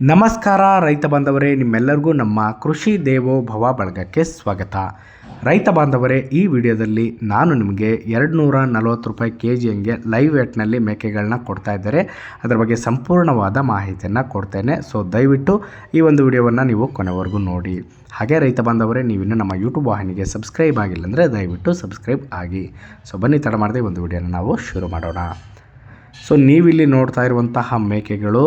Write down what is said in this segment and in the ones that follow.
ನಮಸ್ಕಾರ ರೈತ ಬಾಂಧವರೇ, ನಿಮ್ಮೆಲ್ಲರಿಗೂ ನಮ್ಮ ಕೃಷಿ ದೇವೋ ಭವ ಬಳಗಕ್ಕೆ ಸ್ವಾಗತ. ರೈತ ಬಾಂಧವರೇ, ಈ ವಿಡಿಯೋದಲ್ಲಿ ನಾನು ನಿಮಗೆ ಎರಡು ನೂರ ನಲವತ್ತು ರೂಪಾಯಿ ಕೆ ಜಿ ಹಂಗೆ ಲೈವ್ ವೇಟ್ನಲ್ಲಿ ಮೇಕೆಗಳನ್ನ ಕೊಡ್ತಾ ಇದ್ದಾರೆ. ಅದರ ಬಗ್ಗೆ ಸಂಪೂರ್ಣವಾದ ಮಾಹಿತಿಯನ್ನು ಕೊಡ್ತೇನೆ. ಸೊ ದಯವಿಟ್ಟು ಈ ಒಂದು ವಿಡಿಯೋವನ್ನು ನೀವು ಕೊನೆವರೆಗೂ ನೋಡಿ. ಹಾಗೆ ರೈತ ಬಾಂಧವರೇ ನೀವಿನ್ನು ನಮ್ಮ ಯೂಟ್ಯೂಬ್ ವಾಹಿನಿಗೆ ಸಬ್ಸ್ಕ್ರೈಬ್ ಆಗಿಲ್ಲ ಅಂದರೆ ದಯವಿಟ್ಟು ಸಬ್ಸ್ಕ್ರೈಬ್ ಆಗಿ. ಸೊ ಬನ್ನಿ ತಡ ಮಾಡದೆ ಒಂದು ವಿಡಿಯೋನ ನಾವು ಶುರು ಮಾಡೋಣ. ಸೊ ನೀವಿಲ್ಲಿ ನೋಡ್ತಾ ಇರುವಂತಹ ಮೇಕೆಗಳು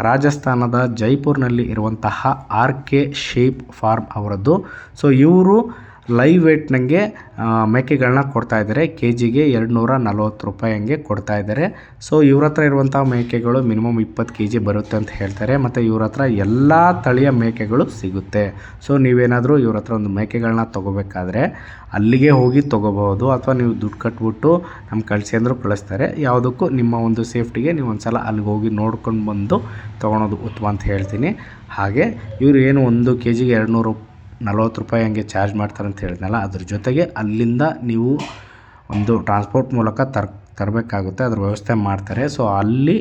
ರಾಜಸ್ಥಾನದ ಜೈಪುರ್ನಲ್ಲಿ ಇರುವಂತಹ ಆರ್ ಕೆ ಶೇಪ್ ಫಾರ್ಮ್ ಅವರದ್ದು. ಸೊ ಇವರು ಲೈವ್ ವೇಟ್ ನನಗೆ ಮೇಕೆಗಳನ್ನ ಕೊಡ್ತಾ ಇದ್ದಾರೆ. ಕೆ ಜಿಗೆ ಎರಡುನೂರ ನಲ್ವತ್ತು ರೂಪಾಯಿ ಹಂಗೆ ಕೊಡ್ತಾ ಇದ್ದಾರೆ. ಸೊ ಇವ್ರ ಹತ್ರ ಇರುವಂಥ ಮೇಕೆಗಳು ಮಿನಿಮಮ್ ಇಪ್ಪತ್ತು ಕೆ ಜಿ ಬರುತ್ತೆ ಅಂತ ಹೇಳ್ತಾರೆ. ಮತ್ತು ಇವ್ರ ಹತ್ರ ಎಲ್ಲ ತಳಿಯ ಮೇಕೆಗಳು ಸಿಗುತ್ತೆ. ಸೊ ನೀವೇನಾದರೂ ಇವ್ರ ಹತ್ರ ಒಂದು ಮೇಕೆಗಳನ್ನ ತೊಗೋಬೇಕಾದ್ರೆ ಅಲ್ಲಿಗೆ ಹೋಗಿ ತೊಗೋಬಹುದು. ಅಥವಾ ನೀವು ದುಡ್ಡು ಕಟ್ಬಿಟ್ಟು ನಮ್ಮ ಕಳಿಸಿ ಅಂದರೂ ಕಳಿಸ್ತಾರೆ. ಯಾವುದಕ್ಕೂ ನಿಮ್ಮ ಒಂದು ಸೇಫ್ಟಿಗೆ ನೀವು ಒಂದು ಸಲ ಅಲ್ಲಿಗೆ ಹೋಗಿ ನೋಡ್ಕೊಂಡು ಬಂದು ತೊಗೊಳೋದು ಉತ್ತಮ ಅಂತ ಹೇಳ್ತೀನಿ. ಹಾಗೆ ಇವರು ಏನು ಒಂದು ಕೆ ಜಿಗೆ ಎರಡು ನೂರು ನಲ್ವತ್ತು ರೂಪಾಯಿ ಹಂಗೆ ಚಾರ್ಜ್ ಮಾಡ್ತಾರೆ ಅಂತ ಹೇಳಿದ್ನಲ್ಲ, ಅದ್ರ ಜೊತೆಗೆ ಅಲ್ಲಿಂದ ನೀವು ಒಂದು ಟ್ರಾನ್ಸ್ಪೋರ್ಟ್ ಮೂಲಕ ತರ್, ತರಬೇಕಾಗುತ್ತೆ, ಅದ್ರ ವ್ಯವಸ್ಥೆ ಮಾಡ್ತಾರೆ. ಸೊ ಅಲ್ಲಿ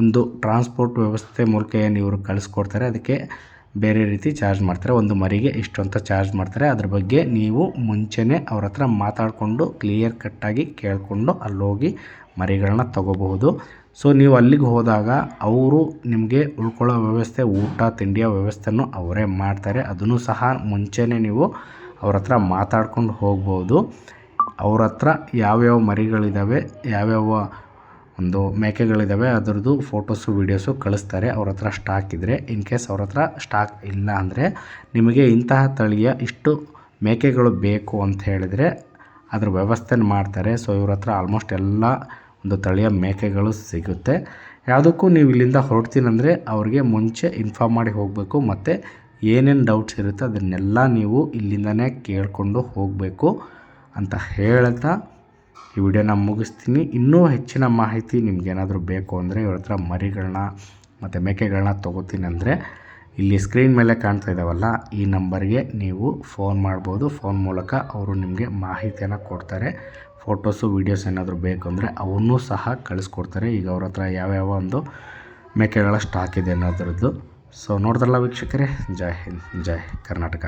ಒಂದು ಟ್ರಾನ್ಸ್ಪೋರ್ಟ್ ವ್ಯವಸ್ಥೆ ಮೂಲಕ ಏನು ಇವರು ಕಳಿಸ್ಕೊಡ್ತಾರೆ, ಅದಕ್ಕೆ ಬೇರೆ ರೀತಿ ಚಾರ್ಜ್ ಮಾಡ್ತಾರೆ. ಒಂದು ಮರಿಗೆ ಇಷ್ಟು ಅಂತ ಚಾರ್ಜ್ ಮಾಡ್ತಾರೆ. ಅದ್ರ ಬಗ್ಗೆ ನೀವು ಮುಂಚೆನೇ ಅವ್ರ ಹತ್ರ ಮಾತಾಡಿಕೊಂಡು ಕ್ಲಿಯರ್ ಕಟ್ಟಾಗಿ ಕೇಳಿಕೊಂಡು ಅಲ್ಲೋಗಿ ಮರಿಗಳನ್ನ ತಗೋಬಹುದು. ಸೊ ನೀವು ಅಲ್ಲಿಗೆ ಹೋದಾಗ ಅವರು ನಿಮಗೆ ಉಳ್ಕೊಳ್ಳೋ ವ್ಯವಸ್ಥೆ, ಊಟ, ತಿಂಡಿಯ ವ್ಯವಸ್ಥೆನೂ ಅವರೇ ಮಾಡ್ತಾರೆ. ಅದನ್ನು ಸಹ ಮುಂಚೆನೇ ನೀವು ಅವ್ರ ಹತ್ರ ಮಾತಾಡ್ಕೊಂಡು ಹೋಗ್ಬೋದು. ಅವ್ರ ಹತ್ರ ಯಾವ್ಯಾವ ಮರಿಗಳಿದ್ದಾವೆ ಯಾವ್ಯಾವ ಒಂದು ಮೇಕೆಗಳಿದ್ದಾವೆ ಅದರದ್ದು ಫೋಟೋಸು ವೀಡಿಯೋಸು ಕಳಿಸ್ತಾರೆ. ಅವ್ರ ಹತ್ರ ಸ್ಟಾಕ್ ಇದ್ದರೆ ಇನ್ ಕೇಸ್ ಅವ್ರ ಹತ್ರ ಸ್ಟಾಕ್ ಇಲ್ಲ ಅಂದರೆ ನಿಮಗೆ ಇಂತಹ ತಳಿಯ ಇಷ್ಟು ಮೇಕೆಗಳು ಬೇಕು ಅಂತ ಹೇಳಿದರೆ ಅದ್ರ ವ್ಯವಸ್ಥೆನ ಮಾಡ್ತಾರೆ. ಸೊ ಇವ್ರ ಹತ್ರ ಆಲ್ಮೋಸ್ಟ್ ಎಲ್ಲ ಒಂದು ತಳಿಯ ಮೇಕೆಗಳು ಸಿಗುತ್ತೆ. ಯಾವುದಕ್ಕೂ ನೀವು ಇಲ್ಲಿಂದ ಹೊರಡ್ತೀನಂದರೆ ಅವ್ರಿಗೆ ಮುಂಚೆ ಇನ್ಫಾರ್ಮ್ ಮಾಡಿ ಹೋಗಬೇಕು. ಮತ್ತು ಏನೇನು ಡೌಟ್ಸ್ ಇರುತ್ತೆ ಅದನ್ನೆಲ್ಲ ನೀವು ಇಲ್ಲಿಂದನೇ ಕೇಳಿಕೊಂಡು ಹೋಗಬೇಕು ಅಂತ ಹೇಳ್ತಾ ಈ ವಿಡಿಯೋನ ಮುಗಿಸ್ತೀನಿ. ಇನ್ನೂ ಹೆಚ್ಚಿನ ಮಾಹಿತಿ ನಿಮ್ಗೇನಾದರೂ ಬೇಕು ಅಂದರೆ ಇವ್ರ ಹತ್ರ ಮರಿಗಳನ್ನ ಮತ್ತು ಮೇಕೆಗಳನ್ನ ತೊಗೋತೀನಿ ಅಂದರೆ ಇಲ್ಲಿ ಸ್ಕ್ರೀನ್ ಮೇಲೆ ಕಾಣ್ತಾ ಇದ್ದಾವಲ್ಲ ಈ ನಂಬರ್ಗೆ ನೀವು ಫೋನ್ ಮಾಡ್ಬೋದು. ಫೋನ್ ಮೂಲಕ ಅವರು ನಿಮಗೆ ಮಾಹಿತಿಯನ್ನು ಕೊಡ್ತಾರೆ. ಫೋಟೋಸು ವೀಡಿಯೋಸ್ ಏನಾದರೂ ಬೇಕು ಅಂದರೆ ಅವನ್ನೂ ಸಹ ಕಳಿಸ್ಕೊಡ್ತಾರೆ. ಈಗ ಅವ್ರ ಹತ್ರ ಯಾವ್ಯಾವ ಒಂದು ಮೇಕೆಗಳ ಸ್ಟಾಕ್ ಇದೆ ಅನ್ನೋದ್ರದ್ದು. ಸೊ ನೋಡಿದ್ರಲ್ಲ ವೀಕ್ಷಕರೇ, ಜೈ ಹಿಂದ್, ಜೈ ಕರ್ನಾಟಕ.